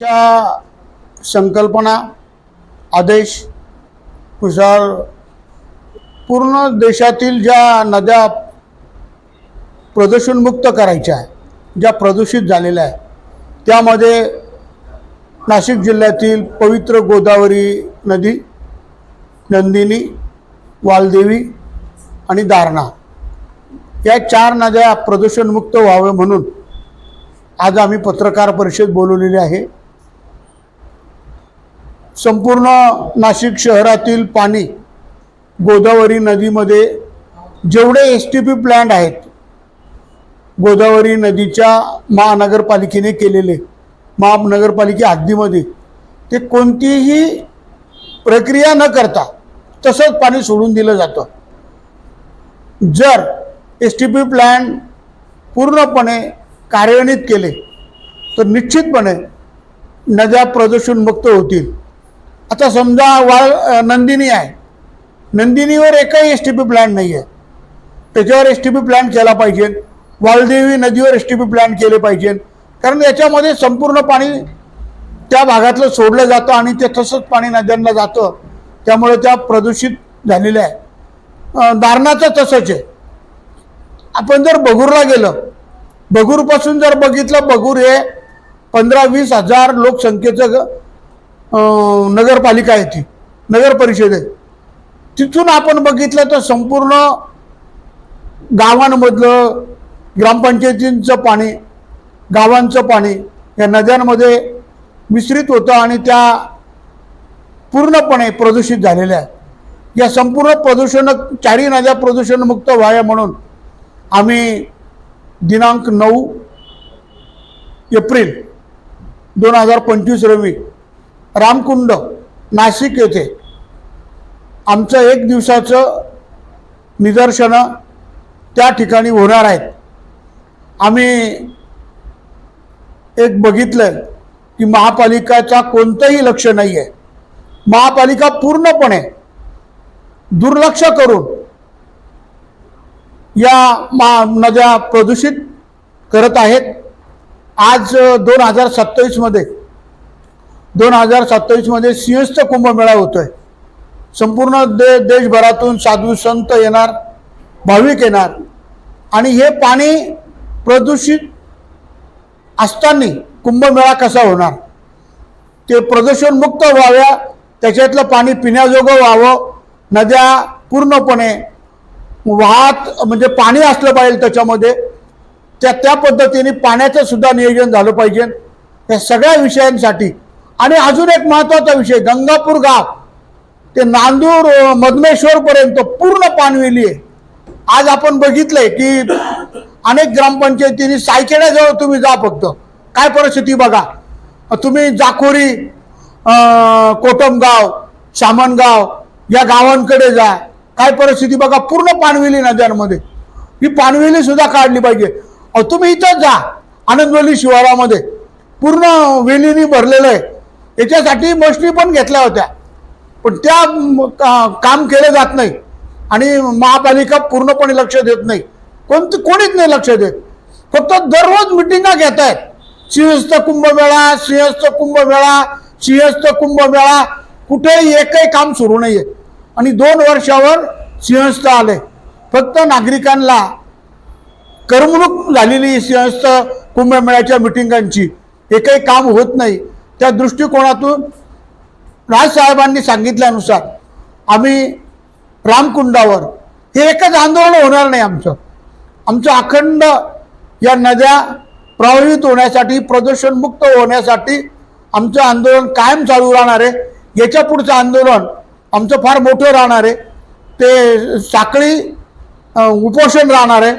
च्या संकल्पना आदेशनुसार पूर्ण देशातील ज्या नद्या प्रदूषणमुक्त करायच्या आहे ज्या प्रदूषित झालेल्या आहे त्यामध्ये नाशिक जिल्ह्यातील पवित्र गोदावरी नदी नंदिनी वालदेवी आणि दारणा या चार नद्या प्रदूषणमुक्त व्हावे म्हणून आज आम्ही पत्रकार परिषद बोलवलेली आहे. संपूर्ण नाशिक शहरातील पाणी गोदावरी नदीमध्ये जेवढे एस टी पी प्लॅन्ट आहेत गोदावरी नदीच्या महानगरपालिकेने केलेले महानगरपालिके हद्दीमध्ये ते कोणतीही प्रक्रिया न करता तसंच पाणी सोडून दिलं जातं. जर एस टी पी प्लॅन पूर्णपणे कार्यान्वित केले तर निश्चितपणे नद्या प्रदूषणमुक्त होतील. आता समजा वाळ नंदिनी आहे. नंदिनीवर एकही एस टी पी प्लॅन नाही आहे त्याच्यावर एस टी पी प्लॅन केला पाहिजे. वालदेवी नदीवर एस टी पी प्लॅन केले पाहिजे. कारण याच्यामध्ये संपूर्ण पाणी त्या भागातलं सोडलं जातं आणि ते तसंच पाणी नद्यांना जातं. त्यामुळे त्या प्रदूषित झालेल्या आहे दारणाचं तसंच आहे. आपण जर बगूरला गेलं बगूरपासून जर बघितलं बगूर हे पंधरा वीस हजार लोकसंख्येचं ग- नगरपालिका आहे ती. नगर परिषद आहे. तिथून आपण बघितलं तर संपूर्ण गावांमधलं ग्रामपंचायतींचं पाणी गावांचं पाणी या नद्यांमध्ये मिश्रित होतं आणि त्या पूर्णपणे प्रदूषित झालेल्या आहेत. या संपूर्ण प्रदूषण चारही नद्या प्रदूषणमुक्त व्हाव्या म्हणून आम्ही दिनांक नऊ एप्रिल दोन हजार पंचवीस रवी रामकुंड नाशिक येथे. आमचं एक दिवसाचं निदर्शनं त्या ठिकाणी होणार आहेत. आम्ही एक बघितलं की महापालिकाचा कोणतंही लक्ष नाही आहे महापालिका पूर्णपणे दुर्लक्ष करून या मा नद्या प्रदूषित करत आहेत. आज दोन हजार सत्तावीसमध्ये दोन हजार सत्तावीसमध्ये सिंहस्थ कुंभमेळा होतो आहे संपूर्ण दे देशभरातून साधू संत येणार भाविक येणार. आणि हे पाणी प्रदूषित असताना कुंभमेळा कसा होणार? ते प्रदूषणमुक्त व्हाव्या त्याच्यातलं पाणी पिण्याजोगं व्हावं नद्या पूर्णपणे वाहत म्हणजे पाणी असलं पाहिजे त्याच्यामध्ये त्या त्या पद्धतीने पाण्याचं सुद्धा नियोजन झालं पाहिजे. या सगळ्या विषयांसाठी आणि अजून एक महत्त्वाचा विषय गंगापूर गाव. ते नांदूर मधमेश्वर मधमेश्वरपर्यंत पूर्ण पाणवेली आहे. आज आपण बघितलंय की अनेक ग्रामपंचायतींनी सायखेड्याजवळ तुम्ही जा फक्त. काय परिस्थिती बघा. तुम्ही जाखोरी कोटमगाव सामनगाव या गावांकडे जा. काय परिस्थिती बघा पूर्ण पाणवेली नद्यांमध्ये. ही पाणवेली सुद्धा काढली पाहिजे. अहो तुम्ही इथंच जा आनंदवली शिवारामध्ये. पूर्ण वेलीनी भरलेलं आहे. याच्यासाठी मोस्टली पण घेतल्या होत्या. पण त्या का- काम केलं जात नाही. आणि महापालिका पूर्णपणे लक्ष देत नाही. कोणतं कोणीच नाही लक्ष देत. फक्त दररोज मिटिंगा घेत आहेत सिंहस्थ कुंभमेळा सिंहस्थ कुंभमेळा सिंहस्थ कुंभमेळा. कुठेही एकही काम सुरू नाही आहे आणि दोन वर्षावर सिंहस्थ आले. फक्त नागरिकांना करमणूक झालेली सिंहस्थ कुंभमेळ्याच्या मिटिंगांची. एकही काम होत नाही. त्या दृष्टिकोनातून राजसाहेबांनी सांगितल्यानुसार आम्ही रामकुंडावर हे एकच आंदोलन होणार नाही आमचं. आमचं अखंड या नद्या प्रभावित होण्यासाठी प्रदूषणमुक्त होण्यासाठी आमचं आंदोलन कायम चालू राहणार आहे. याच्या पुढचं आंदोलन आमचं फार मोठं राहणार आहे. ते साखळी उपोषण राहणार आहे.